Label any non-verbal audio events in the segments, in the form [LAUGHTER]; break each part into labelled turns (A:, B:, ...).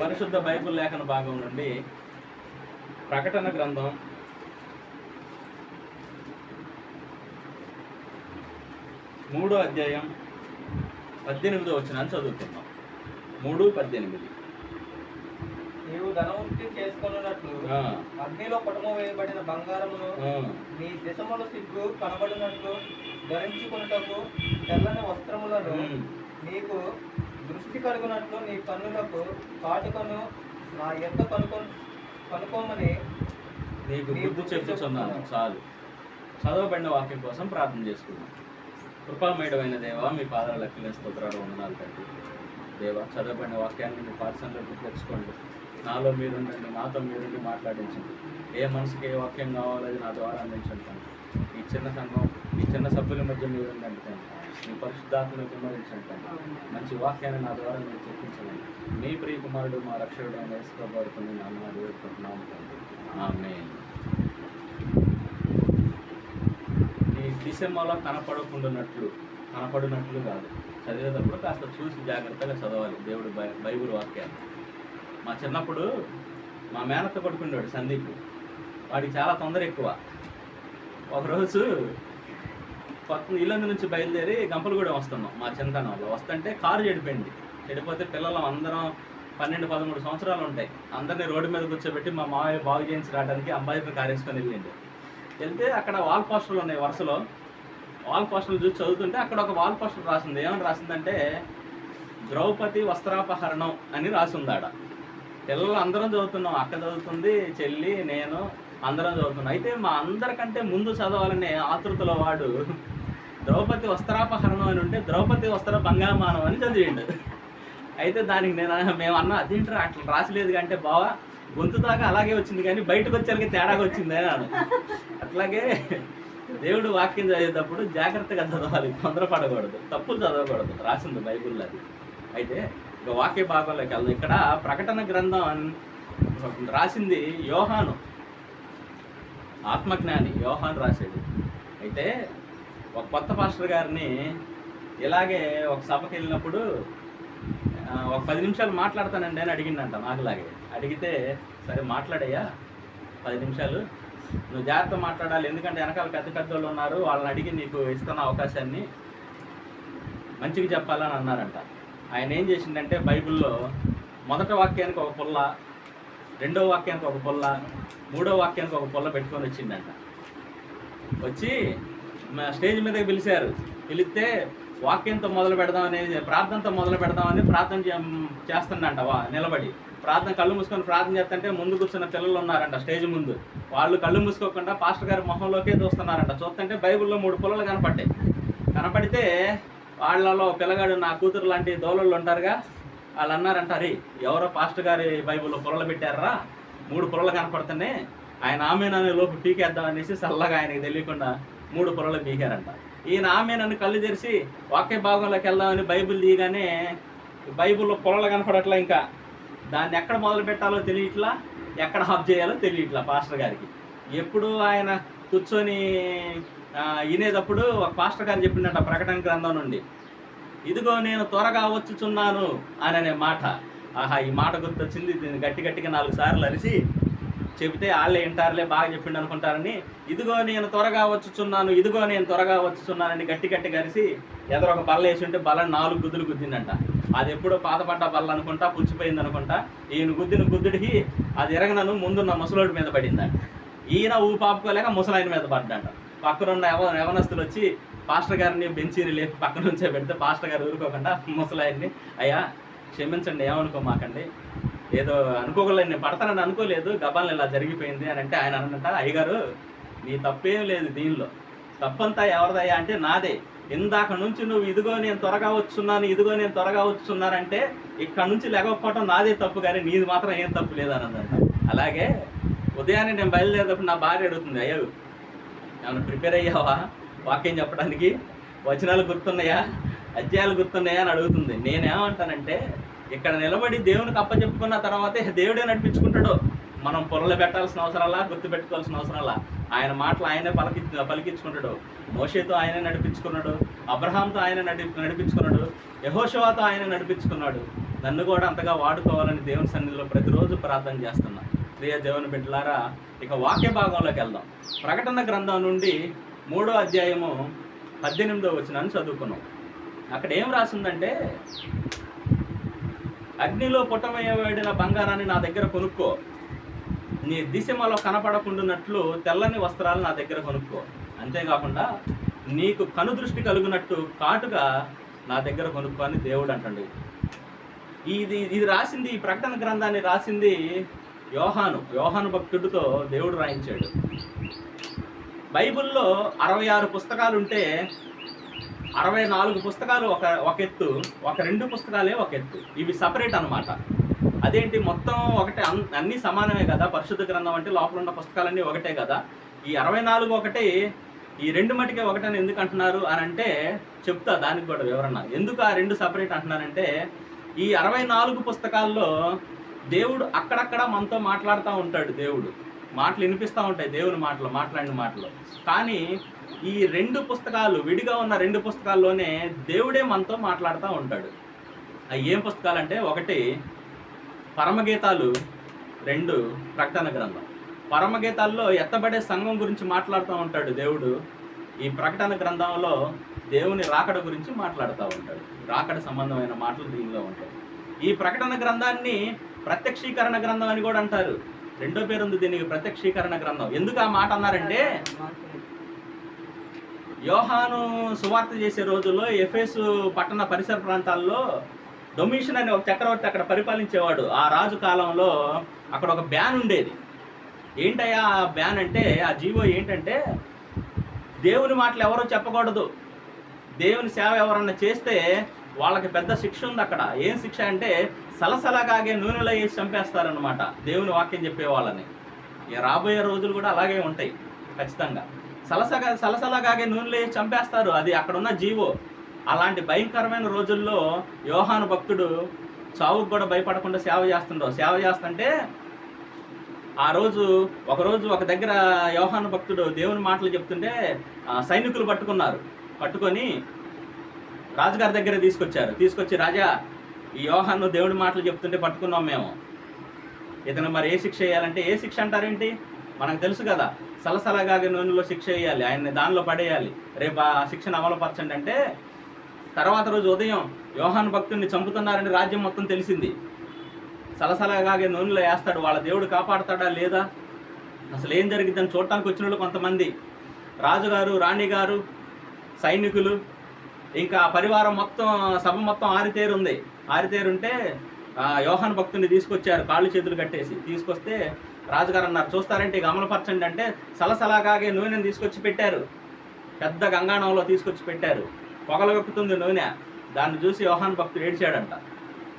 A: పరిశుద్ధ బైబిల్ లేఖన భాగం నుండి ప్రకటన గ్రంథం మూడో అధ్యాయం పద్దెనిమిదో వచ్చిన చదువుతున్నాం మూడు పద్దెనిమిది.
B: నీవు ధనవృత్తి చేసుకున్నట్లు అగ్నిలో పటము వేయబడిన బంగారమును నీ దిశముల సిగ్గు కనబడినట్లు ధరించుకున్నటకు తెల్లని వస్త్రములను నీకు దృష్టి కలుగునట్లు నీ కన్నులకు కాటుకను నా ఎంత కనుకొ కనుకోమని
A: నీకు బుద్ధి చెప్పుచున్నాను చాలు. చదవబడిన వాక్యం కోసం ప్రార్థన చేసుకున్నాం కృపామేడమైన దేవ మీ పాదాలు లెక్కలేని స్తోత్రాలు వందనాలు తండ్రి. దేవ చదవబడిన వాక్యాన్ని మీ పాఠశాలలో గుర్తించుకోండి నాలో మీరుండండి నాతో మీరుండి మాట్లాడించండి. ఏ మనసుకి ఏ వాక్యం కావాలో అది నా ద్వారా అందించండి. తండ్రి ఈ చిన్న సంఘం ఈ చిన్న సభ్యుల మధ్య మీరుండండి తండ్రి మీ పరిశుద్ధాత్మను విమరించండి తండ్రి మంచి వాక్యాన్ని నా ద్వారా మీరు చెప్పించండి మీ ప్రియ కుమారుడు మా రక్షకుడు అయిన వేసుకోబడుతుంది నాన్న వేడుకుంటున్నాము తండ్రి. ఈ డిసెంబర్లో కనపడకుండానట్లు కనపడినట్లు కాదు. చదివేటప్పుడు కాస్త చూసి జాగ్రత్తగా చదవాలి దేవుడు బై బైబిల్ వాక్యాన్ని. మా చిన్నప్పుడు మా మేనత్త కొడుకున్నాడు సందీప్ వాడికి చాలా తొందర ఎక్కువ. ఒకరోజు కొత్త ఇల్లందు నుంచి బయలుదేరి గంపలగూడెం వస్తున్నాం మా చిన్నతనంలో. వస్తుంటే కారు చెడిపోయింది. చెడిపోతే పిల్లలు అందరం పన్నెండు పదమూడు సంవత్సరాలు ఉంటాయి. అందరినీ రోడ్డు మీద కూర్చోబెట్టి మా మావయ్య బాగు చేయించి రావడానికి అంబాయిపై కారేసుకొని వెళ్ళింది వెళ్తే అక్కడ వాల్ పోస్టర్లు ఉన్నాయి వరుసలో. వాల్ పోస్టర్లు చూసి చదువుతుంటే అక్కడ ఒక వాల్ పోస్టర్ రాసింది. ఏమని రాసిందంటే ద్రౌపది వస్త్రాపహరణం అని రాసిందాడ. ఆడ పిల్లలు అందరం చదువుతున్నాం అక్క చదువుతుంది చెల్లి నేను అందరం చదువుతున్నాం. అయితే మా అందరికంటే ముందు చదవాలనే ఆతృతలో వాడు ద్రౌపది వస్త్రాపహరణం అని ఉంటే ద్రౌపది వస్త్ర భంగామానం అని చదివిండు. అయితే దానికి నేను మేము అన్న అదేంటారా అట్లా రాసలేదు అంటే బావా గొంతు దాకా అలాగే వచ్చింది కానీ బయటకు వచ్చేసరికి తేడాగా వచ్చింది అని అట్లాగే దేవుడు వాక్యం చదివేటప్పుడు జాగ్రత్తగా చదవాలి తొందరపడకూడదు తప్పులు చదవకూడదు రాసింది బైబిల్లో అది. అయితే ఇక వాక్య భాగంలోకి వెళ్దాం. ఇక్కడ ప్రకటన గ్రంథం అని రాసింది యోహాను. ఆత్మజ్ఞాని యోహాన్ రాశాడు అయితే ఒక కొత్త పాస్టర్ గారిని ఇలాగే ఒక సభకి వెళ్ళినప్పుడు ఒక పది నిమిషాలు మాట్లాడతానండి అని అడిగిండంట నాకులాగే అడిగితే సరే మాట్లాడయ్యా పది నిమిషాలు. నువ్వు జాగ్రత్త మాట్లాడాలి ఎందుకంటే వెనకాల పెద్ద పెద్ద వాళ్ళు ఉన్నారు వాళ్ళని అడిగి నీకు ఇస్తున్న అవకాశాన్ని మంచిగా చెప్పాలని అన్నారంట. ఆయన ఏం చేసిండంటే బైబిల్లో మొదటి వాక్యానికి ఒక పుల్ల రెండో వాక్యానికి ఒక పుల్ల మూడో వాక్యానికి ఒక పుల్ల పెట్టుకొని వచ్చిండంట వచ్చి మా స్టేజ్ మీదకి పిలిచారు. పిలిస్తే వాక్యంతో మొదలు పెడదామని ప్రార్థనతో మొదలు పెడదామని ప్రార్థన చే- చేస్తుండంట వా నిలబడి. ప్రార్థన కళ్ళు మూసుకొని ప్రార్థన చేస్తుంటే ముందు కూర్చున్న పిల్లలు ఉన్నారంట స్టేజ్ ముందు. వాళ్ళు కళ్ళు మూసుకోకుండా పాస్టర్ గారి మొహంలోకే చూస్తున్నారంట. చూస్తుంటే బైబిల్లో మూడు పుల్లలు కనపడ్డాయి. కనపడితే వాళ్ళలో పిల్లగాడు నా కూతురు లాంటి దోలళ్ళు ఉంటారుగా వాళ్ళు అన్నారంట అరే ఎవరో పాస్టర్ గారి బైబిల్లో పొరలు పెట్టారా మూడు పొరలు కనపడుతున్నాయి ఆయన ఆమెనని లోపు పీకేద్దాం అనేసి చల్లగా ఆయనకి తెలియకుండా మూడు పొరలు పీకారంట. ఈయన ఆమెనని కళ్ళు తెరిచి ఒకే భాగంలోకి వెళ్దామని బైబిల్ తీయగానే బైబిల్లో పొరలు కనపడట్లా ఇంకా. దాన్ని ఎక్కడ మొదలు పెట్టాలో తెలియట్లా ఎక్కడ హబ్ చేయాలో తెలియట్లా పాస్టర్ గారికి. ఎప్పుడు ఆయన కూర్చొని వినేటప్పుడు ఒక పాస్టర్ గారు చెప్పిండట ప్రకటన గ్రంథం నుండి. ఇదిగో నేను త్వరగా వచ్చుచున్నాను అని అనే మాట. ఆహా ఈ మాట గుర్తొచ్చింది. దీన్ని గట్టి గట్టిగా నాలుగు సార్లు అరిసి చెబితే వాళ్ళే వింటారులే బాగా చెప్పిండు అనుకుంటారని. ఇదిగో నేను త్వరగా వచ్చుచున్నాను ఇదిగో నేను త్వరగా వచ్చుచున్నానని గట్టి గట్టిగా అరిసి ఎదరో ఒక బల్ల వేసి ఉంటే బల్ల నాలుగు గుద్దులు గుద్దిందంట. అది ఎప్పుడో పాతపడ్డ బల్ల అనుకుంటా పుచ్చిపోయింది అనుకుంటా. ఈయన గుద్దిన గుద్దుడికి అది ఎరగనను ముందున్న ముసలోడి మీద పడిందంట. ఈయన ఊపాపుకోలేక ముసలాయన మీద పడ్డంట. పక్కనున్న యవ యవనస్తులు వచ్చి పాస్టర్ గారిని బెంచీని లేపి పక్కన నుంచే పెడితే పాస్టర్ గారు ఊరుకోకుండా ముసలాయన్ని అయ్యా క్షమించండి ఏమనుకోమాకండి. ఏదో అనుకోగలను నేను పడతానని అనుకోలేదు గబాలను ఇలా జరిగిపోయింది అని అంటే ఆయన అన్నట అయ్యగారు నీ తప్పేం లేదు దీనిలో. తప్పంతా ఎవరిదయ్యా అంటే నాదే. ఇందాక నుంచి నువ్వు ఇదిగో నేను త్వరగా వచ్చున్నాను ఇదిగో నేను త్వరగా వచ్చున్నానంటే ఇక్కడ నుంచి లేకపోవటం నాదే తప్పు కానీ నీది మాత్రం ఏం తప్పు లేదన్నదంట అలాగే ఉదయాన్నే నేను బయలుదేరేటప్పుడు నా భార్య అడుగుతుంది అయ్యో ఏమైనా ప్రిపేర్ అయ్యావా? వాక్యం చెప్పడానికి? వచనాలు గుర్తున్నాయా? అధ్యాయాలు గుర్తున్నాయా అని అడుగుతుంది. నేనేమంటానంటే ఇక్కడ నిలబడి దేవునికి అప్పచెప్పుకున్న తర్వాతే దేవుడే నడిపించుకుంటాడు. మనం పొరలు పెట్టాల్సిన అవసరాలా? గుర్తు పెట్టుకోవాల్సిన అవసరాలా? ఆయన మాటలు ఆయనే పలికి పలికించుకుంటాడు. మోషేతో ఆయనే నడిపించుకున్నాడు. అబ్రహాంతో ఆయన నడి నడిపించుకున్నాడు. యహోషవాతో ఆయన నడిపించుకున్నాడు. నన్ను కూడా అంతగా వాడుకోవాలని దేవుని సన్నిధిలో ప్రతిరోజు ప్రార్థన చేస్తున్నాను ప్రియ దేవుని బిడ్డలారా ఇక వాక్య భాగంలోకి వెళ్దాం. ప్రకటన గ్రంథం నుండి మూడో అధ్యాయము పద్దెనిమిదో వచ్చినాన్ని చదువుకున్నాం. అక్కడ ఏం రాసిందంటే అగ్నిలో పుట్టమయ్యబడిన బంగారాన్ని నా దగ్గర కొనుక్కో. నీ దిశమలో కనపడకుండానట్లు తెల్లని వస్త్రాలు నా దగ్గర కొనుక్కో. అంతేకాకుండా నీకు కనుదృష్టి కలుగునట్టు కాటుగా నా దగ్గర కొనుక్కో అని దేవుడు అంటండి. ఇది ఇది రాసింది ఈ ప్రకటన గ్రంథాన్ని రాసింది యోహాను యోహాను భక్తుడితో దేవుడు రాయించాడు. బైబిల్లో అరవై ఆరు పుస్తకాలు ఉంటే అరవై నాలుగు పుస్తకాలు ఒక ఒక ఎత్తు ఒక రెండు పుస్తకాలే ఒక ఎత్తు. ఇవి సపరేట్ అన్నమాట. అదేంటి? మొత్తం ఒకటే అన్- అన్నీ సమానమే కదా? పరిశుద్ధ గ్రంథం అంటే లోపల ఉన్న పుస్తకాలన్నీ ఒకటే కదా? ఈ అరవై నాలుగు ఒకటి ఈ రెండు మటుకే ఒకటని ఎందుకు అంటున్నారు? అని అంటే చెప్తా దానికి కూడా వివరణ. ఎందుకు ఆ రెండు సపరేట్ అంటున్నారంటే ఈ అరవై నాలుగు పుస్తకాల్లో దేవుడు అక్కడక్కడ మనతో మాట్లాడుతూ ఉంటాడు దేవుడు. మాటలు వినిపిస్తూ ఉంటాయి దేవుని మాటలు మాట్లాడిన మాటలు. కానీ ఈ రెండు పుస్తకాలు విడిగా ఉన్న రెండు పుస్తకాల్లోనే దేవుడే మనతో మాట్లాడుతూ ఉంటాడు. అవి ఏం పుస్తకాలు అంటే ఒకటి పరమగీతాలు రెండు ప్రకటన గ్రంథం. పరమగీతాల్లో ఎత్తబడే సంఘం గురించి మాట్లాడుతూ ఉంటాడు దేవుడు. ఈ ప్రకటన గ్రంథంలో దేవుని రాకడ గురించి మాట్లాడుతూ ఉంటాడు. రాకడ సంబంధమైన మాటలు దీనిలో ఉంటాయి. ఈ ప్రకటన గ్రంథాన్ని ప్రత్యక్షీకరణ గ్రంథం అని కూడా అంటారు. రెండో పేరు ఉంది దీనికి ప్రత్యక్షీకరణ గ్రంథం. ఎందుకు ఆ మాట అన్నారంటే యోహాను సువార్త చేసే రోజుల్లో ఎఫ్ఎస్ పట్టణ పరిసర ప్రాంతాల్లో డొమిషన్ అనే ఒక చక్రవర్తి అక్కడ పరిపాలించేవాడు. ఆ రాజు కాలంలో అక్కడ ఒక బ్యాన్ ఉండేది. ఏంటయ్యా ఆ బ్యాన్ అంటే ఆ జీవో ఏంటంటే దేవుని మాటలు ఎవరో చెప్పకూడదు. దేవుని సేవ ఎవరన్నా చేస్తే వాళ్ళకి పెద్ద శిక్ష ఉంది అక్కడ. ఏం శిక్ష అంటే సలసలగాగే నూనెలో వేసి చంపేస్తారనమాట దేవుని వాక్యం చెప్పే వాళ్ళని. ఇక రాబోయే రోజులు కూడా అలాగే ఉంటాయి ఖచ్చితంగా. సలసగా సలసలగాగే నూనెలో వేసి చంపేస్తారు. అది అక్కడ ఉన్న జీవో. అలాంటి భయంకరమైన రోజుల్లో యోహాను భక్తుడు చావుకు కూడా భయపడకుండా సేవ చేస్తుండవు సేవ చేస్తుంటే ఆ రోజు ఒకరోజు ఒక దగ్గర యోహాను భక్తుడు దేవుని మాటలు చెప్తుంటే సైనికులు పట్టుకున్నారు. పట్టుకొని రాజుగారి దగ్గర తీసుకొచ్చారు. తీసుకొచ్చి రాజా ఈ యోహాను దేవుడి మాటలు చెప్తుంటే పట్టుకున్నాం మేము. ఇతను మరి ఏ శిక్ష వేయాలంటే ఏ శిక్ష అంటారేంటి? మనకు తెలుసు కదా సలసలగా నూనెలో శిక్ష వేయాలి ఆయన్ని దానిలో పడేయాలి. రేపు ఆ శిక్షను అమలుపరచండి అంటే తర్వాత రోజు ఉదయం యోహాన్ భక్తుడిని చంపుతున్నారని రాజ్యం మొత్తం తెలిసింది. సలసలగాగే నూనెలో వేస్తాడు వాళ్ళ దేవుడు కాపాడతాడా లేదా? అసలు ఏం జరిగిద్దని చూడటానికి వచ్చిన వాళ్ళు కొంతమంది. రాజుగారు రాణిగారు సైనికులు ఇంకా పరివారం మొత్తం సభ మొత్తం ఆరితేరు ఉంది ఆరితేరు ఉంటే యోహాన్ భక్తుని తీసుకొచ్చారు కాళ్ళు చేతులు కట్టేసి. తీసుకొస్తే రాజుగారు అన్నారు చూస్తారంటే ఇక అమలుపరచండి అంటే సలసలాగాగే నూనెను తీసుకొచ్చి పెట్టారు. పెద్ద గంగాణంలో తీసుకొచ్చి పెట్టారు. పొగలు వెక్కుతుంది నూనె. దాన్ని చూసి యోహాన్ భక్తుడు ఏడిచాడంట.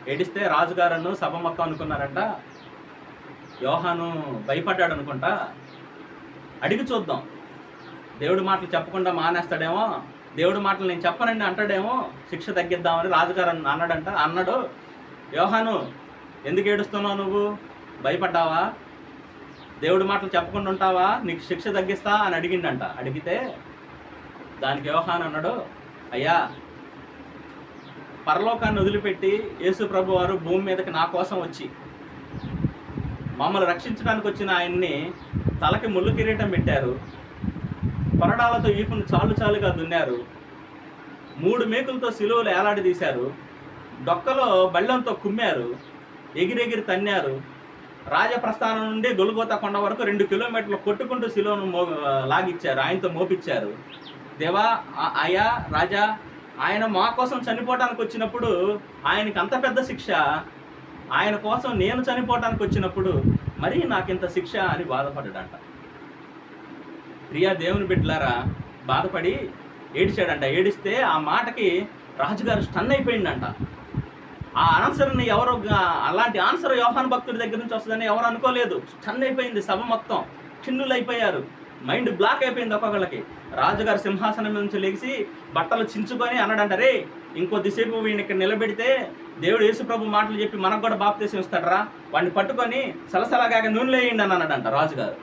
A: ఏడిస్తే రాజుగారను సభ మొత్తం అనుకున్నారంట. యోహాను భయపడ్డాడు అనుకుంటా అడిగి చూద్దాం. దేవుడి మాటలు చెప్పకుండా మానేస్తాడేమో. దేవుడు మాటలు నేను చెప్పనండి అంటాడేమో శిక్ష తగ్గిద్దామని రాజుగారు అన్నాడంట. అన్నాడు యోహాను ఎందుకు ఏడుస్తున్నావు నువ్వు? భయపడ్డావా? దేవుడి మాటలు చెప్పకుండా ఉంటావా? నీకు శిక్ష తగ్గిస్తా అని అడిగిండంట. అడిగితే దానికి యోహాన్ అన్నాడు అయ్యా పరలోకాన్ని వదిలిపెట్టి యేసు ప్రభు వారు భూమి మీదకి నా కోసం వచ్చి మమ్మల్ని రక్షించడానికి వచ్చిన ఆయన్ని తలకి ముళ్ళు కిరీటం పెట్టారు. కొరడాలతో ఈపును చాలు చాలుగా దున్నారు. మూడు మేకులతో సిలువలు ఏలాడదీశారు డొక్కలో బళ్ళంతో కుమ్మారు. ఎగిరెగిరి తన్నారు. రాజప్రస్థానం నుండి గొలుగోత కొండ వరకు రెండు కిలోమీటర్లు కొట్టుకుంటూ శిలువను మో లాగిచ్చారు. ఆయనతో మోపించారు దేవా అయా రాజా ఆయన మా కోసం చనిపోవటానికి వచ్చినప్పుడు ఆయనకి అంత పెద్ద శిక్ష. ఆయన కోసం నేను చనిపోవటానికి వచ్చినప్పుడు మరీ నాకింత శిక్ష అని బాధపడ్డాడంట. ప్రియా దేవుని బిడ్డలారా బాధపడి ఏడిచాడంట. ఏడిస్తే ఆ మాటకి రాజుగారు స్టన్ అయిపోయిందంట. ఆ ఆన్సర్ని ఎవరు అలాంటి ఆన్సర్ యోహాన్ భక్తుడి దగ్గర నుంచి వస్తుందని ఎవరు అనుకోలేదు. స్టన్ అయిపోయింది సభ మొత్తం. చిన్నులు అయిపోయారు. మైండ్ బ్లాక్ అయిపోయింది ఒక్కొక్కళ్ళకి. రాజుగారు సింహాసనం నుంచి లేచి బట్టలు చించుకొని అన్నాడంట రే ఇంకొద్దిసేపు వీడిని ఇక్కడ నిలబెడితే దేవుడు యేసుప్రభు మాటలు చెప్పి మనకు కూడా బాప్తీసం ఇస్తాడరా? వాడిని పట్టుకొని సలసలగా నూనె వేయండి అని అన్నాడంట రాజుగారు.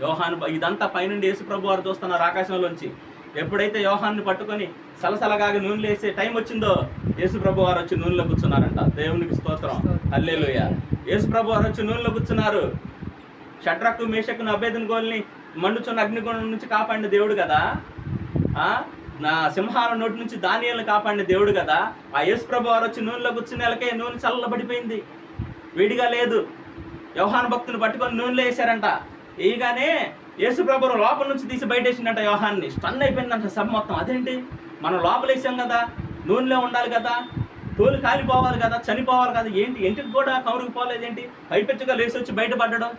A: యోహాను ఇదంతా పైనుండి యేసుప్రభు వారు చూస్తున్నారు ఆకాశంలోంచి. ఎప్పుడైతే యోహాన్ని పట్టుకొని సలసలగా నూనె వేసే టైం వచ్చిందో యేసు ప్రభు వారు వచ్చి నూనెలో కూర్చున్నారంట. దేవునికి స్తోత్రం. అల్లేలుయ యేసు ప్రభు వారు వచ్చి నూనెలో కూర్చున్నారు. షట్రకు మేషకును అభేదన గోల్ని మండుచున్న అగ్నిగుణం నుంచి కాపాడిన దేవుడు కదా? ఆ? నా సింహాల నోటి నుంచి దానియాలను కాపాడిన దేవుడు కదా? ఆ యేసు ప్రభు వారు వచ్చి నూనెలో కూర్చుని నెలకే నూనె చల్లబడిపోయింది. వేడిగా లేదు. యోహాన్ భక్తుని పట్టుకొని నూనెలో వేసారంట వేయగానే యేసు లోపల నుంచి తీసి బయట వేసిందంట యోహాన్ని. స్టన్ అయిపోయిందంట సభ మొత్తం. అదేంటి? మనం లోపల వేసాం కదా నూనెలో ఉండాలి కదా తోలు కాలిపోవాలి కదా చనిపోవాలి కదా ఏంటి? ఇంటికి కూడా కౌరుకు పోలేదేంటి? పైపెచ్చుగా లేచి వచ్చి బయటపడ్డడం.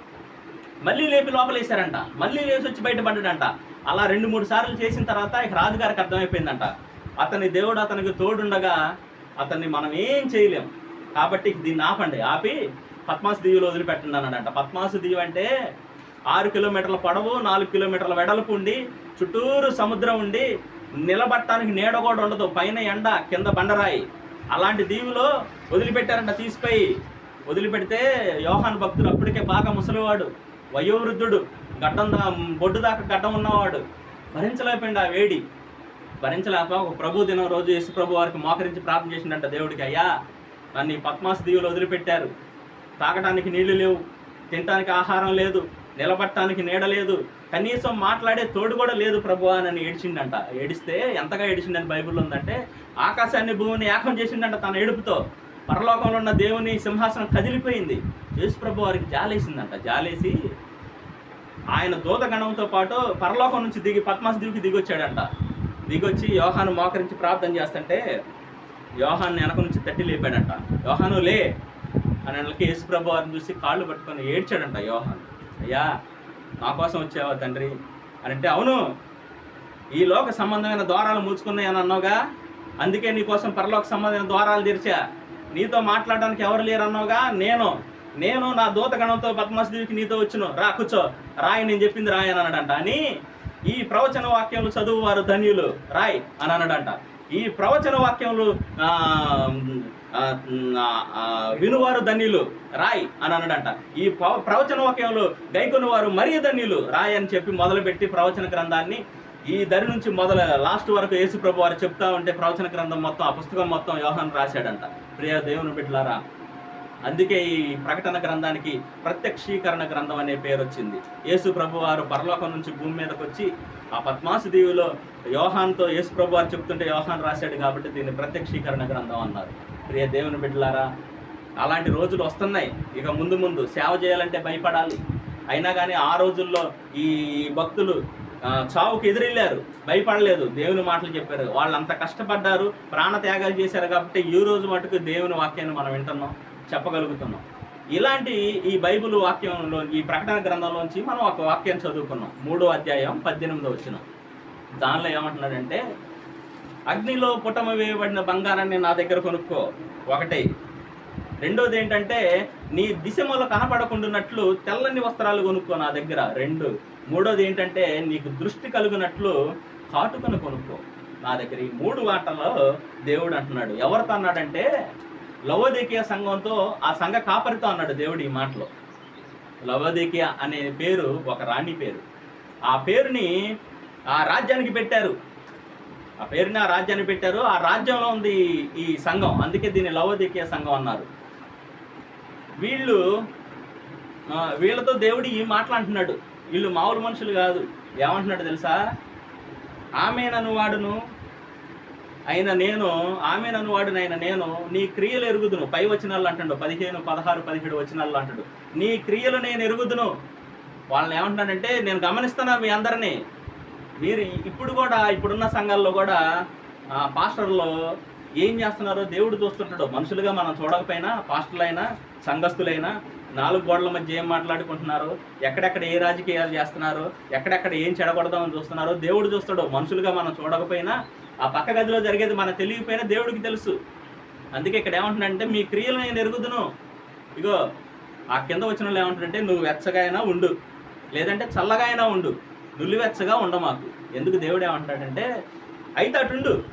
A: మళ్ళీ లేపి లోపల వేసారంట మళ్ళీ లేచి వచ్చి బయటపడ్డాడంట. అలా రెండు మూడు సార్లు చేసిన తర్వాత ఇక రాజుగారికి అర్థమైపోయిందంట. అతని దేవుడు అతనికి తోడుండగా అతన్ని మనం ఏం చేయలేం. కాబట్టి దీన్ని ఆపండి. ఆపి పద్మాసు దీవులు వదిలిపెట్టండి అన్నాడంట. పద్మాసు దీవి అంటే ఆరు కిలోమీటర్ల పొడవు నాలుగు కిలోమీటర్ల వెడల్పు ఉండి చుట్టూరు సముద్రం ఉండి నిలబట్టడానికి నీడ కూడా ఉండదు పైన ఎండ కింద బండరాయి. అలాంటి దీవిలో వదిలిపెట్టారంట తీసిపోయి. వదిలిపెడితే యోహాన్ భక్తుడు అప్పటికే బాగా ముసలివాడు వయోవృద్ధుడు గడ్డం దా బొడ్డు దాకా గడ్డం ఉన్నవాడు. భరించలేకపోయింది ఆ వేడి. భరించలేక ఒక ప్రభు దినం రోజు యేసు ప్రభు వారికి మోకరించి ప్రార్థన చేసిండంట దేవుడికి అయ్యా నన్ను ఈ పద్మాస దీవులు వదిలిపెట్టారు. తాగడానికి నీళ్ళు లేవు తినడానికి ఆహారం లేదు నిలబట్టడానికి నీడలేదు కనీసం మాట్లాడే తోడు కూడా లేదు ప్రభు అని ఏడిచిండంట. ఏడిస్తే ఎంతగా ఏడిచిండని బైబిల్లో ఉందంటే ఆకాశాన్ని భూమిని ఏకం చేసిండంట తన ఏడుపుతో. పరలోకంలో ఉన్న దేవుని సింహాసనం కదిలిపోయింది. యేసు ప్రభు వారికి జాలేసిందంట. జాలేసి ఆయన దూతగణంతో పాటు పరలోకం నుంచి దిగి పద్మాస దివికి దిగొచ్చాడంట. దిగొచ్చి యోహాను మోకరించి ప్రార్థన చేస్తుంటే యోహాన్ని వెనక నుంచి తట్టి లేపాడంట. యోహాను లే అని వాళ్ళకి యేసు ప్రభు వారిని చూసి కాళ్ళు పట్టుకొని ఏడ్చాడంట యోహాను. అయ్యా నా కోసం వచ్చావా తండ్రి? అని అంటే అవును. ఈ లోక సంబంధమైన ద్వారాలు మూసుకున్నాయి అని అన్నావుగా? అందుకే నీ కోసం పరలోక సంబంధమైన ద్వారాలు తెరిచా. నీతో మాట్లాడడానికి ఎవరు లేరు అన్నావుగా? నేను. నేను నా దూతగణంతో పద్మశ్రీకి నీతో వచ్చును. రా కూర్చో. రాయి నేను చెప్పింది రాయి అని అన్నాడంట. అని ఈ ప్రవచన వాక్యములు చదువువారు ధన్యులు. రాయ్ అని అన్నాడంట. ఈ ప్రవచన వాక్యములు వినువారు ధన్యులు రాయ్ అని అన్నాడంట. ఈ ప్రవ- ప్రవచన వాక్యంలో గైకొని వారు మరీ ధన్యులు రాయ్ అని చెప్పి మొదలుపెట్టి ప్రవచన గ్రంథాన్ని ఈ దరి నుంచి మొదల లాస్ట్ వరకు యేసు ప్రభు వారు చెప్తా ఉంటే ప్రవచన గ్రంథం మొత్తం ఆ పుస్తకం మొత్తం యోహాన్ రాశాడంట. ప్రియ దేవుని బిడ్డలారా అందుకే ఈ ప్రకటన గ్రంథానికి ప్రత్యక్షీకరణ గ్రంథం అనే పేరు వచ్చింది. యేసు ప్రభు వారు పరలోకం నుంచి భూమి మీదకి వచ్చి ఆ పద్మాసు దీవిలో యోహాన్తో యేసు ప్రభు వారు చెప్తుంటే యోహాన్ రాశాడు కాబట్టి దీన్ని ప్రత్యక్షీకరణ గ్రంథం అన్నారు. ప్రియ దేవుని బిడ్డలారా అలాంటి రోజులు వస్తున్నాయి. ఇక ముందు ముందు సేవ చేయాలంటే భయపడాలి. అయినా కానీ ఆ రోజుల్లో ఈ భక్తులు చావుకు ఎదురెళ్ళారు. భయపడలేదు. దేవుని మాటలు చెప్పారు. వాళ్ళు అంత కష్టపడ్డారు ప్రాణ త్యాగాలు చేశారు కాబట్టి ఈ రోజు మటుకు దేవుని వాక్యాన్ని మనం వింటున్నాం చెప్పగలుగుతున్నాం. ఇలాంటి ఈ బైబిల్ వాక్యంలో ఈ ప్రకటన గ్రంథంలోంచి మనం ఒక వాక్యం చదువుకున్నాం. మూడో అధ్యాయం పద్దెనిమిదో వచ్చిన దానిలో ఏమంటున్నాడంటే అగ్నిలో పుటమ వేయబడిన బంగారాన్ని నా దగ్గర కొనుక్కో. ఒకటి. రెండోది ఏంటంటే నీ దిశమలో కనపడకుండానట్లు తెల్లని వస్త్రాలు కొనుక్కో నా దగ్గర. రెండు. మూడోది ఏంటంటే నీకు దృష్టి కలుగునట్లు కాటుకను కొనుక్కో నా దగ్గర. ఈ మూడు వాటల్లో దేవుడు అంటున్నాడు. ఎవరితో అన్నాడంటే లవోదేకియా సంఘంతో ఆ సంఘ కాపరితో అన్నాడు దేవుడు ఈ మాటలో. లవోదేకియా అనే పేరు ఒక రాణి పేరు. ఆ పేరుని ఆ రాజ్యానికి పెట్టారు. ఆ పేరుని ఆ రాజ్యాన్ని పెట్టారు. ఆ రాజ్యంలో ఉంది ఈ సంఘం. అందుకే దీన్ని లవోదికీయ సంఘం అన్నారు. వీళ్ళు వీళ్ళతో దేవుడు ఈ మాట్లాడుతున్నాడు వీళ్ళు మామూలు మనుషులు కాదు. ఏమంటున్నాడు తెలుసా? ఆమెనను వాడును అయిన నేను ఆమెనను వాడును అయిన నేను నీ క్రియలు ఎరుగుదును. పై వచనాలు అంటాడు పదిహేను పదహారు పదిహేడు వచనాలు అంటాడు నీ క్రియలు నేను ఎరుగుదును. వాళ్ళని ఏమంటున్నాడంటే నేను గమనిస్తున్నా మీ అందరినీ. మీరు ఇప్పుడు కూడా ఇప్పుడున్న సంఘాల్లో కూడా ఆ, పాస్టర్లు ఏం చేస్తున్నారో దేవుడు చూస్తుంటాడు. మనుషులుగా మనం చూడకపోయినా పాస్టర్లైనా సంఘస్థులైనా నాలుగు గోడల మధ్య ఏం మాట్లాడుకుంటున్నారు? ఎక్కడెక్కడ ఏ రాజకీయాలు చేస్తున్నారు? ఎక్కడెక్కడ ఏం చెడగొడదామని చూస్తున్నారో దేవుడు చూస్తాడు. మనుషులుగా మనం చూడకపోయినా ఆ పక్క గదిలో జరిగేది మన తెలియకపోయినా దేవుడికి తెలుసు. అందుకే ఇక్కడ ఏమంటున్నాడంటే మీ క్రియలు నేను ఎరుగుదును. ఇగో ఆ కింద వచ్చిన వాళ్ళు ఏమంటాడంటే నువ్వు వెచ్చగా అయినా ఉండు. లేదంటే చల్లగా అయినా ఉండు. నులివెచ్చగా ఉండ మాకు ఎందుకు దేవుడు ఏమంటాడంటే అయితే అటుండు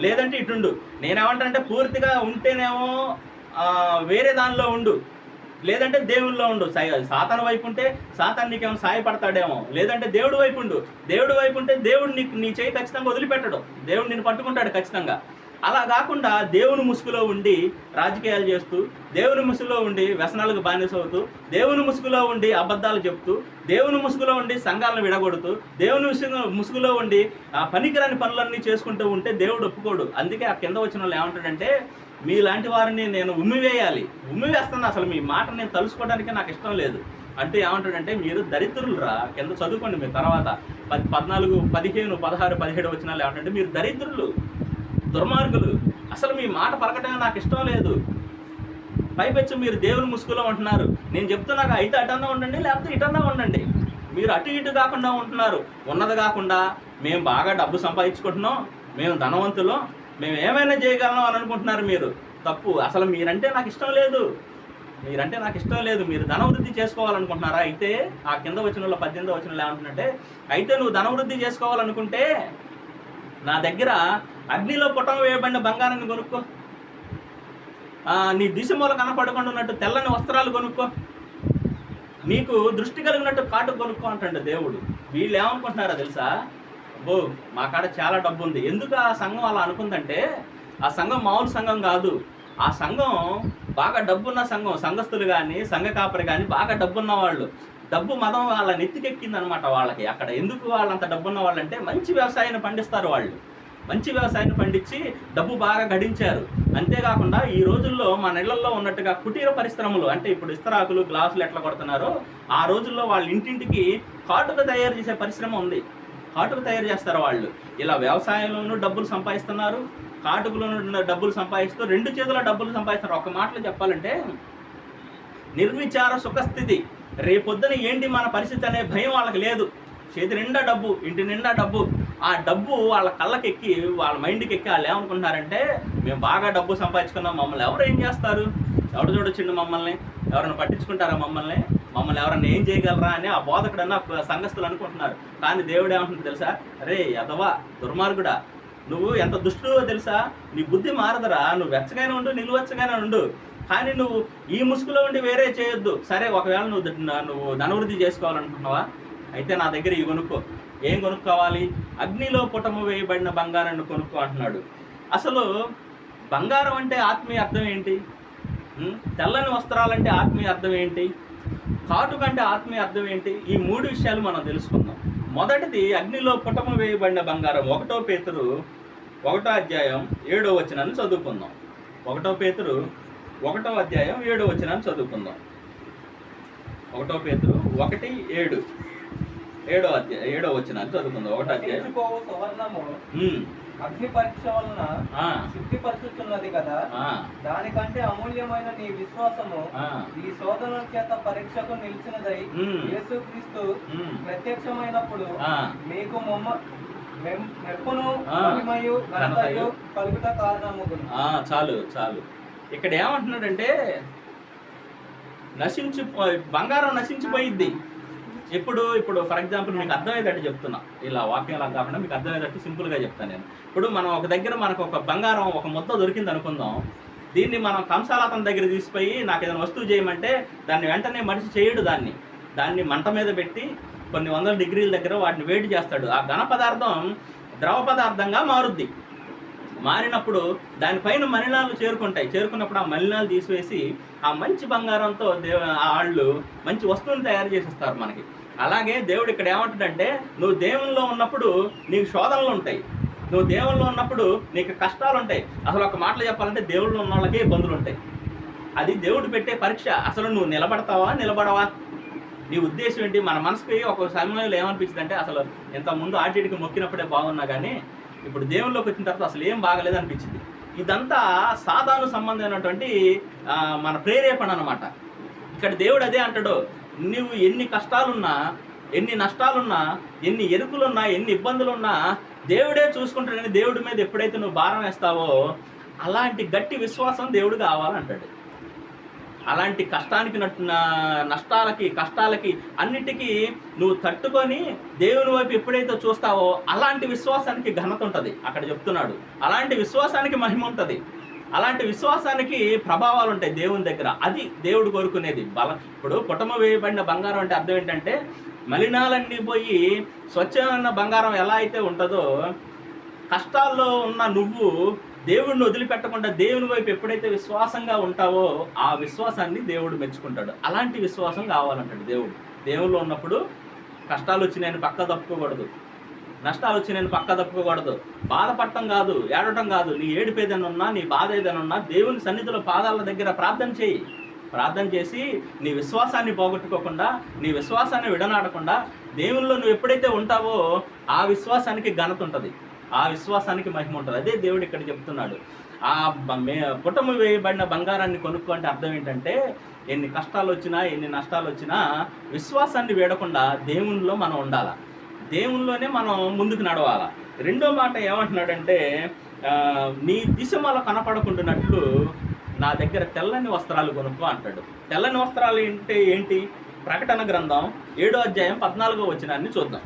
A: లేదంటే ఇటుండు. నేనేమంటానంటే పూర్తిగా ఉంటేనేమో వేరే దానిలో ఉండు. లేదంటే దేవుల్లో ఉండు. సై- సాతాను వైపు ఉంటే సాతాన్ నీకేమైనా సాయపడతాడేమో. లేదంటే దేవుడు వైపు ఉండు. దేవుడు వైపు ఉంటే దేవుడు నీకు నీ చేయి ఖచ్చితంగా వదిలిపెట్టడు. దేవుడు నిన్ను పట్టుకుంటాడు ఖచ్చితంగా. అలా కాకుండా దేవుని ముసుగులో ఉండి రాజకీయాలు చేస్తూ దేవుని ముసుగులో ఉండి వ్యసనాలకు బానిస అవుతూ దేవుని ముసుగులో ఉండి అబద్ధాలు చెప్తూ దేవుని ముసుగులో ఉండి సంఘాలను విడగొడుతూ దేవుని ముసుగులో ఉండి ఆ పనికిరాని పనులన్నీ చేసుకుంటూ ఉంటే దేవుడు ఒప్పుకోడు. అందుకే ఆ కింద వచ్చిన వాళ్ళు ఏమంటాడంటే మీలాంటి వారిని నేను ఉమ్మివేయాలి. ఉమ్మివేస్తాను అసలు మీ మాట నేను తలుసుకోవడానికి నాకు ఇష్టం లేదు. అంటే ఏమంటాడంటే మీరు దరిద్రులు రా కింద చదువుకోండి మీరు తర్వాత. పద్నాలుగు పదిహేను పదహారు పదిహేడు వచ్చిన ఏమంటే మీరు దరిద్రులు. దుర్మార్గులు. అసలు మీ మాట పలకటమే నాకు ఇష్టం లేదు. పైపెచ్చు మీరు దేవుని ముసుగులో ఉంటున్నారు. నేను చెప్తున్నాక అయితే అటన్నా ఉండండి లేకపోతే ఇటన్నా ఉండండి. మీరు అటు ఇటు కాకుండా ఉంటున్నారు. ఉన్నది కాకుండా మేము బాగా డబ్బు సంపాదించుకుంటున్నాం మేము ధనవంతులం మేము ఏమైనా చేయగలం అని అనుకుంటున్నారు మీరు. తప్పు. అసలు మీరంటే నాకు ఇష్టం లేదు. మీరంటే నాకు ఇష్టం లేదు. మీరు ధనవృద్ధి చేసుకోవాలనుకుంటున్నారా? అయితే ఆ కింద వచ్చిన వాళ్ళు పద్దెనిమిది వచ్చిన ఏమంటున్నట్టే అయితే నువ్వు ధనవృద్ధి చేసుకోవాలనుకుంటే నా దగ్గర అగ్నిలో పుటం వేయబడిన బంగారాన్ని కొనుక్కో. నీ నీ దిశమూల కనపడకుండా ఉన్నట్టు తెల్లని వస్త్రాలు కొనుక్కో. నీకు దృష్టి కలిగినట్టు కాటు కొనుక్కో అంటాడు దేవుడు. వీళ్ళు ఏమనుకుంటున్నారో తెలుసా? ఓ మా కాడ చాలా డబ్బు ఉంది ఎందుకు ఆ సంఘం అలా అనుకుందంటే ఆ సంఘం మామూలు సంఘం కాదు. ఆ సంఘం బాగా డబ్బున్న సంఘం. సంఘస్థులు కానీ సంఘ కాపరి కానీ బాగా డబ్బున్న వాళ్ళు. డబ్బు మదం వాళ్ళ నెత్తికెక్కింది అనమాట వాళ్ళకి. అక్కడ ఎందుకు వాళ్ళంత డబ్బున్న వాళ్ళంటే మంచి వ్యవసాయాన్ని పండిస్తారు వాళ్ళు. మంచి వ్యవసాయాన్ని పండించి డబ్బు బాగా గడించారు. అంతేకాకుండా ఈ రోజుల్లో మన ఇళ్ళలో ఉన్నట్టుగా కుటీర పరిశ్రమలు అంటే ఇప్పుడు ఇస్తరాకులు గ్లాసులు ఎట్లా కొడుతున్నారో ఆ రోజుల్లో వాళ్ళ ఇంటింటికి కాటుక తయారు చేసే పరిశ్రమ ఉంది. కాటుక తయారు చేస్తారు వాళ్ళు. ఇలా వ్యవసాయంలోనూ డబ్బులు సంపాదిస్తున్నారు. కాటుకలోనూ డబ్బులు సంపాదిస్తూ రెండు చేతుల డబ్బులు సంపాదిస్తారు ఒక మాటలో చెప్పాలంటే నిర్విచార సుఖస్థితి. రేపొద్దున ఏంటి మన పరిస్థితి అనే భయం వాళ్ళకి లేదు. చేతి నిండా డబ్బు ఇంటి నిండా డబ్బు. ఆ డబ్బు వాళ్ళ కళ్ళకి ఎక్కి వాళ్ళ మైండ్కి ఎక్కి వాళ్ళు ఏమనుకుంటున్నారంటే మేము బాగా డబ్బు సంపాదించుకున్నాం మమ్మల్ని ఎవరు ఏం చేస్తారు? ఎవడు చూడొచ్చిండు మమ్మల్ని ఎవరైనా పట్టించుకుంటారా మమ్మల్ని? మమ్మల్ని ఎవరైనా ఏం చేయగలరా? అని ఆ బోధకుడన్నా సంఘస్థులు అనుకుంటున్నారు. కానీ దేవుడు ఏమంటుంది తెలుసా? అరే యదవా దుర్మార్గుడా నువ్వు ఎంత దుష్టువో తెలుసా? నీ బుద్ధి మారదరా నువ్వు వెచ్చగానే ఉండు నిలువెచ్చగానే ఉండు. కానీ నువ్వు ఈ ముసుగులో ఉండి వేరే చేయొద్దు. సరే ఒకవేళ నువ్వు నువ్వు ధనవృద్ధి చేసుకోవాలనుకుంటున్నావా? అయితే నా దగ్గర ఇవి కొనుక్కో. ఏం కొనుక్కోవాలి? అగ్నిలో పుటము వేయబడిన బంగారాన్ని కొనుక్కో అంటున్నాడు. అసలు బంగారం అంటే ఆత్మీయ అర్థం ఏంటి? తెల్లని వస్త్రాలంటే ఆత్మీయ అర్థం ఏంటి? కాటు కంటే ఆత్మీయ అర్థం ఏంటి? ఈ మూడు విషయాలు మనం తెలుసుకుందాం. మొదటిది అగ్నిలో పుటము వేయబడిన బంగారం. ఒకటో పేతురు ఒకటో అధ్యాయం ఏడో వచనాన్ని చదువుకుందాం. ఒకటో పేతురు ఒకటో అధ్యాయం ఏడో వచనాన్ని చదువుకుందాం. ఒకటో పేతురు ఒకటి ఏడు. ఏడో అధ్యాయం ఏడో వచనాన్ని చదువుకుందాం ఒకటో అధ్యాయం.
B: సువర్ణము. అగ్ని పరీక్ష వలన
A: ఆ,
B: శుద్ధిపరుచుతున్నది కదా. దానికంటే అమూల్యమైన నీ విశ్వాసము ఈ శోధనల చేత పరీక్షకు నిలిచినదై యేసుక్రీస్తు ప్రత్యక్షమైనప్పుడు మీకు మొమ్మ మెప్పును. మహిమయు ఘనతయు కలుగుట కారణముగును.
A: ఆ, చాలు చాలు. ఇక్కడ ఏమంటున్నాడంటే నశించి బంగారం నశించిపోయిద్ది. ఇప్పుడు ఇప్పుడు ఫర్ ఎగ్జాంపుల్ మీకు అర్థమయ్యేటట్టు చెప్తున్నా. ఇలా వాక్యం అలా కాకుండా మీకు అర్థమయ్యేటట్టు సింపుల్గా చెప్తాను నేను. ఇప్పుడు మనం ఒక దగ్గర మనకు ఒక బంగారం ఒక ముద్ద దొరికింది అనుకుందాం. దీన్ని మనం కంసాలతన దగ్గర తీసిపోయి నాకు ఏదైనా వస్తువు చేయమంటే దాన్ని వెంటనే మనిషి చేయడు దాన్ని. దాన్ని మంట మీద పెట్టి కొన్ని వందల డిగ్రీల దగ్గర వాటిని వేడి చేస్తాడు. ఆ ఘన పదార్థం ద్రవ పదార్థంగా మారుద్ది. మారినప్పుడు దానిపైన మలినాలు చేరుకుంటాయి. చేరుకున్నప్పుడు ఆ మలినాలు తీసివేసి ఆ మంచి బంగారంతో దేవ ఆ వాళ్ళు మంచి వస్తువులు తయారు చేసిస్తారు మనకి. అలాగే దేవుడు ఇక్కడ ఏమంటాడంటే నువ్వు దేవునిలో ఉన్నప్పుడు నీకు శోధనలు ఉంటాయి. నువ్వు దేవుల్లో ఉన్నప్పుడు నీకు కష్టాలు ఉంటాయి. అసలు ఒక మాటలు చెప్పాలంటే దేవుళ్ళు ఉన్న వాళ్ళకే ఇబ్బందులు ఉంటాయి. అది దేవుడు పెట్టే పరీక్ష. అసలు నువ్వు నిలబడతావా నిలబడవా? నీ ఉద్దేశం ఏంటి? మన మనసుకి ఒక సమయంలో ఏమనిపించింది అంటే అసలు ఇంత ముందు ఆటిడికి మొక్కినప్పుడే బాగున్నా కానీ ఇప్పుడు దేవుల్లోకి వచ్చిన తర్వాత అసలు ఏం బాగలేదు అనిపించింది. ఇదంతా సాధారణ సంబంధమైనటువంటి మన ప్రేరేపణ అనమాట ఇక్కడ దేవుడు అదే అంటాడు నువ్వు ఎన్ని కష్టాలున్నా ఎన్ని నష్టాలున్నా ఎన్ని ఎరుకులున్నా ఎన్ని ఇబ్బందులున్నా దేవుడే చూసుకుంటాడని దేవుడి మీద ఎప్పుడైతే నువ్వు భారం వేస్తావో అలాంటి గట్టి విశ్వాసం దేవుడు కావాలంటాడు. అలాంటి కష్టానికి నా- నష్టాలకి కష్టాలకి అన్నిటికీ నువ్వు తట్టుకొని దేవుని వైపు ఎప్పుడైతే చూస్తావో అలాంటి విశ్వాసానికి ఘనత ఉంటుంది. అక్కడ చెప్తున్నాడు. అలాంటి విశ్వాసానికి మహిమ ఉంటుంది. అలాంటి విశ్వాసానికి ప్రభావాలు ఉంటాయి దేవుని దగ్గర. అది దేవుడు కోరుకునేది. బల ఇప్పుడు కుటుంబ వేయబడిన బంగారం అంటే అర్థం ఏంటంటే మలినాలన్నీ పోయి స్వచ్ఛమైన బంగారం ఎలా అయితే ఉంటుందో కష్టాల్లో ఉన్న నువ్వు దేవుడిని వదిలిపెట్టకుండా దేవుని వైపు ఎప్పుడైతే విశ్వాసంగా ఉంటావో ఆ విశ్వాసాన్ని దేవుడు మెచ్చుకుంటాడు. అలాంటి విశ్వాసం కావాలంటాడు దేవుడు. దేవుళ్ళు ఉన్నప్పుడు కష్టాలు వచ్చినాయని పక్క తప్పుకోకూడదు. నష్టాలు వచ్చినాయని పక్క తప్పుకోకూడదు. బాధపడటం కాదు ఏడటం కాదు. నీ ఏడుపు ఏదైనా ఉన్నా నీ బాధ ఏదైనా ఉన్నా దేవుని సన్నిధిలో పాదాల దగ్గర ప్రార్థన చేయి. ప్రార్థన చేసి నీ విశ్వాసాన్ని పోగొట్టుకోకుండా నీ విశ్వాసాన్ని విడనాడకుండా దేవుల్లో నువ్వు ఎప్పుడైతే ఉంటావో ఆ విశ్వాసానికి ఘనత ఉంటుంది. ఆ విశ్వాసానికి మహిమ ఉంటుంది. అదే దేవుడు ఇక్కడ చెప్తున్నాడు. ఆ మే పుటము వేయబడిన బంగారాన్ని కొనుక్కోంటే అర్థం ఏంటంటే ఎన్ని కష్టాలు వచ్చినా ఎన్ని నష్టాలు వచ్చినా విశ్వాసాన్ని వేడకుండా దేవునిలో మనం ఉండాలి? దేవునిలోనే మనం ముందుకు నడవాలి? రెండో మాట ఏమంటున్నాడంటే నీ దిశమలో కనపడకుండానట్లు నా దగ్గర తెల్లని వస్త్రాలు కొనుక్కో అంటాడు. తెల్లని వస్త్రాలు అంటే ఏంటి? ప్రకటన గ్రంథం ఏడో అధ్యాయం పద్నాలుగో వచ్చినాన్ని చూద్దాం.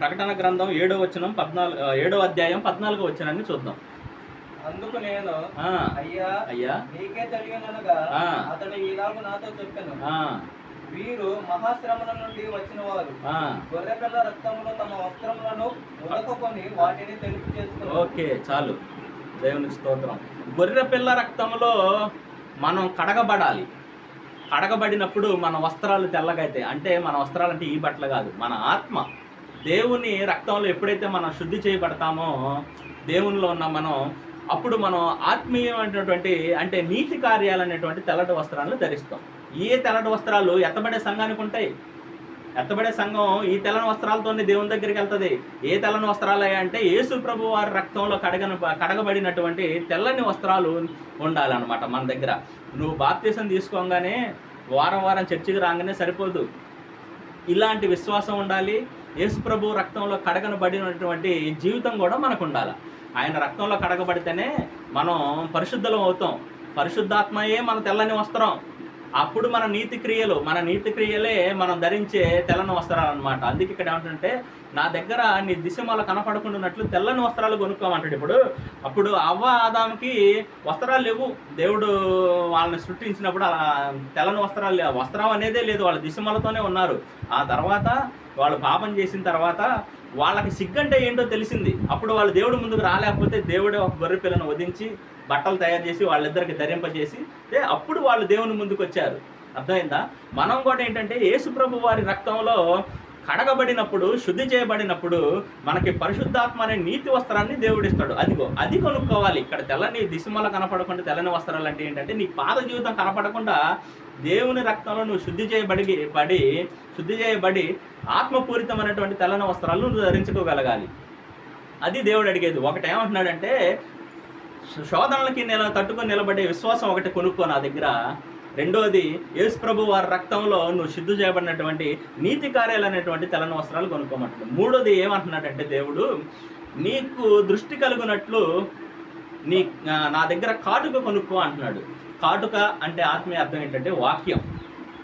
A: ప్రకటన గ్రంథం ఏడో వచనం పద్నాలుగు ఏడో అధ్యాయం పద్నాలుగో వచనాన్ని చూద్దాం.
B: అందుకు నేను అయ్యా
A: అయ్యా
B: నీకే తెలియనగా. అతడు ఈలాగు నాతో చెప్పాను. వీరు మహాశ్రమల నుండి వచ్చిన వారు. గొర్రెపిల్ల రక్తంలో తమ వస్త్రములను ఉదకకొని వాటిని తెలుపు చేసుకున్నారు.
A: ఓకే చాలు. దేవునికి స్తోత్రం. గొర్రె పిల్ల రక్తంలో మనం కడగబడాలి. కడగబడినప్పుడు మన వస్త్రాలు తెల్లగైతాయి. అంటే మన వస్త్రాలు అంటే ఈ బట్టలు కాదు మన ఆత్మ. దేవుని రక్తంలో ఎప్పుడైతే మనం శుద్ధి చేయబడతామో దేవునిలో ఉన్న మనం అప్పుడు మనం ఆత్మీయమైనటువంటి అంటే నీతి కార్యాలు అనేటువంటి తెల్లటి వస్త్రాలను ధరిస్తాం. ఏ తెల్లటి వస్త్రాలు ఎత్తబడే సంఘానికి ఉంటాయి. ఎత్తబడే సంఘం ఈ తెల్లని వస్త్రాలతోనే దేవుని దగ్గరికి వెళ్తుంది. ఏ తెల్లని వస్త్రాలు అంటే యేసు ప్రభు వారి రక్తంలో కడగన కడగబడినటువంటి తెల్లని వస్త్రాలు ఉండాలన్నమాట మన దగ్గర. నువ్వు బాప్తీసం తీసుకోగానే వారం వారం చర్చికి రాగానే సరిపోదు. ఇలాంటి విశ్వాసం ఉండాలి. యేసుప్రభు రక్తంలో కడగనబడినటువంటి జీవితం కూడా మనకు ఉండాలి ఆయన రక్తంలో కడగబడితేనే మనం పరిశుద్ధలం అవుతాం. పరిశుద్ధాత్మయే మన తెల్లని వస్త్రం. అప్పుడు మన నీతి క్రియలు మన నీతి క్రియలే మనం ధరించే తెల్లని వస్త్రాలు అనమాట అందుకే ఇక్కడ ఏమంటుంటే నా దగ్గర నీ దిశమాల కనపడకుండాన్నట్లు తెల్లని వస్త్రాలు కొనుక్కోమంటాడు ఇప్పుడు. అప్పుడు అవ్వ ఆదాంకి వస్త్రాలు లేవు. దేవుడు వాళ్ళని సృష్టించినప్పుడు అలా తెల్లని వస్త్రాలు వస్త్రం అనేదే లేదు. వాళ్ళ దిశమలతోనే ఉన్నారు. ఆ తర్వాత వాళ్ళు పాపం చేసిన తర్వాత వాళ్ళకి సిగ్గంటే ఏంటో తెలిసింది. అప్పుడు వాళ్ళు దేవుడు ముందుకు రాలేకపోతే దేవుడే ఒక గొర్రె పిల్లను వధించి బట్టలు తయారు చేసి వాళ్ళిద్దరికి ధరింపజేసి అప్పుడు వాళ్ళు దేవుని ముందుకు వచ్చారు. అర్థమైందా? మనం కూడా ఏంటంటే యేసుప్రభు వారి రక్తంలో కడగబడినప్పుడు శుద్ధి చేయబడినప్పుడు మనకి పరిశుద్ధాత్మ అనే నీతి వస్త్రాన్ని దేవుడిస్తాడు అదిగో అది కొనుక్కోవాలి. ఇక్కడ తెల్లని దిశమల కనపడకుండా తెల్లని వస్త్రాలు అంటే ఏంటంటే నీ పాత జీవితం కనపడకుండా దేవుని రక్తంలో నువ్వు శుద్ధి చేయబడి పడి శుద్ధి చేయబడి ఆత్మపూరితమైనటువంటి తెల్లని వస్త్రాలు నువ్వు ధరించుకోగలగాలి. అది దేవుడు అడిగేది. ఒకటి ఏమంటున్నాడంటే శోధనలకి నిల తట్టుకొని నిలబడే విశ్వాసం ఒకటి కొనుక్కో నా దగ్గర. రెండోది యేసు ప్రభు వారి రక్తంలో నువ్వు శుద్ధి చేయబడినటువంటి నీతి కార్యాలు అనేటువంటి తెల్లని వస్త్రాలు కొనుక్కోమంటాడు మూడోది ఏమంటున్నాడంటే దేవుడు నీకు దృష్టి కలుగునట్లు నీ నా దగ్గర కాటుక కొనుక్కో అంటున్నాడు. కాటుక అంటే ఆత్మీయ అర్థం ఏంటంటే వాక్యం.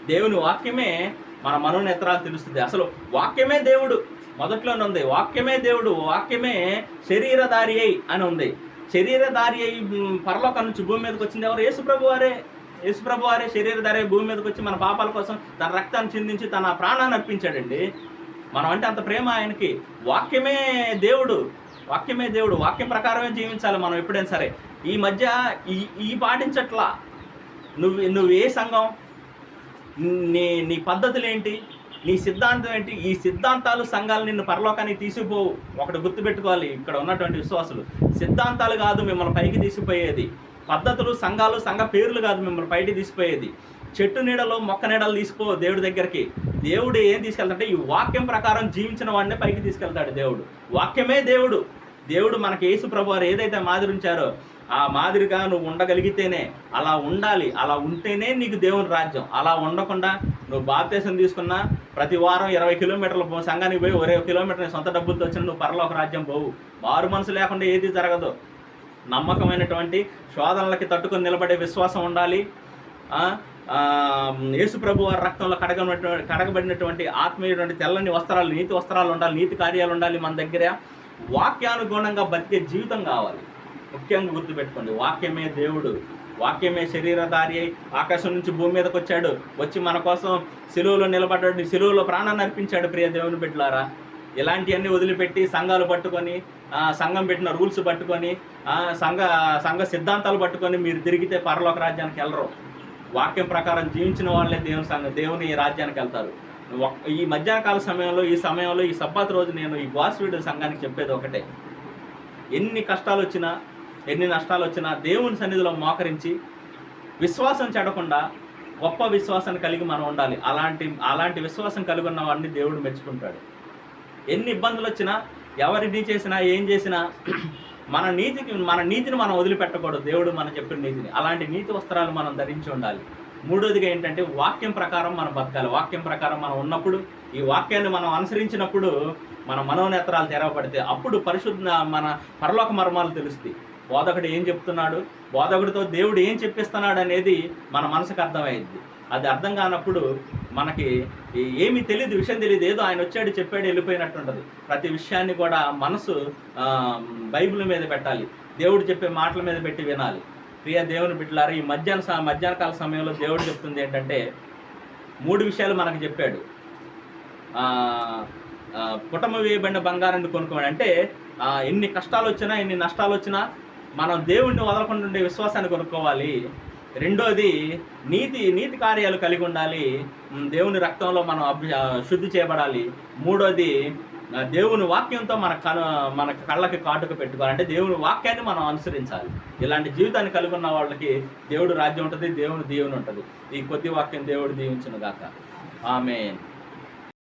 A: దేవుని వాక్యమే మన మనోనేత్రాలు తెలుస్తుంది. అసలు వాక్యమే దేవుడు. మొదట్లోనే ఉంది. వాక్యమే దేవుడు. వాక్యమే శరీరధారి అయి అని ఉంది. శరీరధారి అయి పరలోకం నుంచి భూమి మీదకి వచ్చింది ఎవరు? యేసుప్రభు వారే. యేసుప్రభు వారే శరీరధారి అయి భూమి మీదకి వచ్చి మన పాపాల కోసం తన రక్తాన్ని చిందించి తన ప్రాణాన్ని అర్పించాడండి. మనం అంటే అంత ప్రేమ ఆయనకి. వాక్యమే దేవుడు. వాక్యమే దేవుడు. వాక్యం ప్రకారమే జీవించాలి మనం ఎప్పుడైనా సరే. ఈ మధ్య ఈ ఈ పాటించట్లా. నువ్వు నువ్వు ఏ సంఘం? నీ నీ పద్ధతులు ఏంటి నీ సిద్ధాంతం ఏంటి? ఈ సిద్ధాంతాలు సంఘాలు నిన్ను పరలోకానికి తీసుకుపోవు. ఒకటి గుర్తుపెట్టుకోవాలి ఇక్కడ ఉన్నటువంటి విశ్వాసులు. సిద్ధాంతాలు కాదు మిమ్మల్ని పైకి తీసుకుపోయేది. పద్ధతులు సంఘాలు సంఘ పేర్లు కాదు మిమ్మల్ని పైకి తీసిపోయేది చెట్టు నీడలో మొక్క నీడలు తీసుకో దేవుడి దగ్గరికి. దేవుడు ఏం తీసుకెళ్తాడంటే ఈ వాక్యం ప్రకారం జీవించిన వాడినే పైకి తీసుకెళ్తాడు దేవుడు. వాక్యమే దేవుడు. దేవుడు మనకి యేసు ప్రభు వారు ఏదైతే మాదిరి ఉంచారో ఆ మాదిరిగా నువ్వు ఉండగలిగితేనే అలా ఉండాలి. అలా ఉంటేనే నీకు దేవుని రాజ్యం. అలా ఉండకుండా నువ్వు బాప్తేశం తీసుకున్నా ప్రతి వారం ఇరవై కిలోమీటర్ల సంఘానికి పోయి ఒరే కిలోమీటర్ సొంత డబ్బులతో వచ్చిన నువ్వు పరలోక రాజ్యం పోవు. మారు మనసు లేకుండా ఏది జరగదు. నమ్మకమైనటువంటి శోధనలకి తట్టుకొని నిలబడే విశ్వాసం ఉండాలి. ఆ, యేసు ప్రభు వారి రక్తంలో కడగనటువంటి కడగబడినటువంటి ఆత్మీయటువంటి తెల్లని వస్త్రాలు నీతి వస్త్రాలు ఉండాలి నీతి కార్యాలు ఉండాలి మన దగ్గర. వాక్యానుగుణంగా బతికే జీవితం కావాలి. ముఖ్యంగా గుర్తుపెట్టుకోండి. వాక్యమే దేవుడు. వాక్యమే శరీరధారి అయి ఆకాశం నుంచి భూమి మీదకి వచ్చాడు. వచ్చి మన కోసం సిలువలో నిలబడ్డాడు. సిలువలో ప్రాణాన్ని అర్పించాడు ప్రియ దేవుని బిడ్డలారా. ఇలాంటివన్నీ వదిలిపెట్టి సంఘాలు పట్టుకొని సంఘం పెట్టిన రూల్స్ పట్టుకొని సంఘ సంఘ సిద్ధాంతాలు పట్టుకొని మీరు తిరిగితే పరలోక రాజ్యానికి వెళ్ళరు. వాక్యం ప్రకారం జీవించిన వాళ్ళే దేవుని సంఘ దేవుని రాజ్యానికి వెళ్తారు. ఈ మధ్యాహ్నకాల సమయంలో ఈ సమయంలో ఈ సబ్బాత్ రోజు నేను ఈ వాసుడు సంఘానికి చెప్పేది ఒకటే. ఎన్ని కష్టాలు వచ్చినా ఎన్ని నష్టాలు వచ్చినా దేవుని సన్నిధిలో మోకరించి విశ్వాసం చెడకుండా గొప్ప విశ్వాసాన్ని కలిగి మనం ఉండాలి. అలాంటి అలాంటి విశ్వాసం కలిగి ఉన్న వాడిని దేవుడు మెచ్చుకుంటాడు. ఎన్ని ఇబ్బందులు వచ్చినా ఎవరిని చేసినా ఏం చేసినా [CLEARS THROAT] మన నీతికి మన నీతిని మనం వదిలిపెట్టకూడదు. దేవుడు మనం చెప్పిన నీతిని. అలాంటి నీతి వస్త్రాలు మనం ధరించి ఉండాలి. మూడోదిగా ఏంటంటే వాక్యం ప్రకారం మనం బతకాలి. వాక్యం ప్రకారం మనం ఉన్నప్పుడు ఈ వాక్యాన్ని మనం అనుసరించినప్పుడు మన మనోనేత్రాలు తెరవబడితే అప్పుడు పరిశుద్ధ మన పరలోక మర్మాలు తెలుస్తాయి. బోధకుడు ఏం చెప్తున్నాడు? బోధకుడితో దేవుడు ఏం చెప్పిస్తున్నాడు అనేది మన మనసుకు అర్థమైంది. అది అర్థం కానప్పుడు మనకి ఏమీ తెలియదు విషయం తెలియదు ఏదో ఆయన వచ్చాడు చెప్పాడు వెళ్ళిపోయినట్టు ఉంటుంది ప్రతి విషయాన్ని కూడా మనసు బైబిల్ మీద పెట్టాలి. దేవుడు చెప్పే మాటల మీద పెట్టి వినాలి. ప్రియ దేవుని బిడ్డలారా ఈ మధ్యాహ్న స- మధ్యాహ్న కాల సమయంలో దేవుడు చెప్తుంది ఏంటంటే మూడు విషయాలు మనకు చెప్పాడు. పుటమ వేయబడిన బంగారాన్ని కొనుక్కోమని. అంటే ఎన్ని కష్టాలు వచ్చినా ఎన్ని నష్టాలు వచ్చినా మనం దేవుణ్ణి వదలకుండా ఉండే విశ్వాసాన్ని కొనుక్కోవాలి. రెండోది నీతి నీతి కార్యాలు కలిగి ఉండాలి. దేవుని రక్తంలో మనం అభి శుద్ధి చేయబడాలి. మూడోది దేవుని వాక్యంతో మన కను మన కళ్ళకి కాటుక పెట్టుకోవాలి. అంటే దేవుని వాక్యాన్ని మనం అనుసరించాలి. ఇలాంటి జీవితాన్ని కలిగి ఉన్న వాళ్ళకి దేవుడు రాజ్యం ఉంటుంది దేవుని దీవెన ఉంటుంది. ఈ కొద్ది వాక్యం దేవుడు దీవించును గాక. ఆమె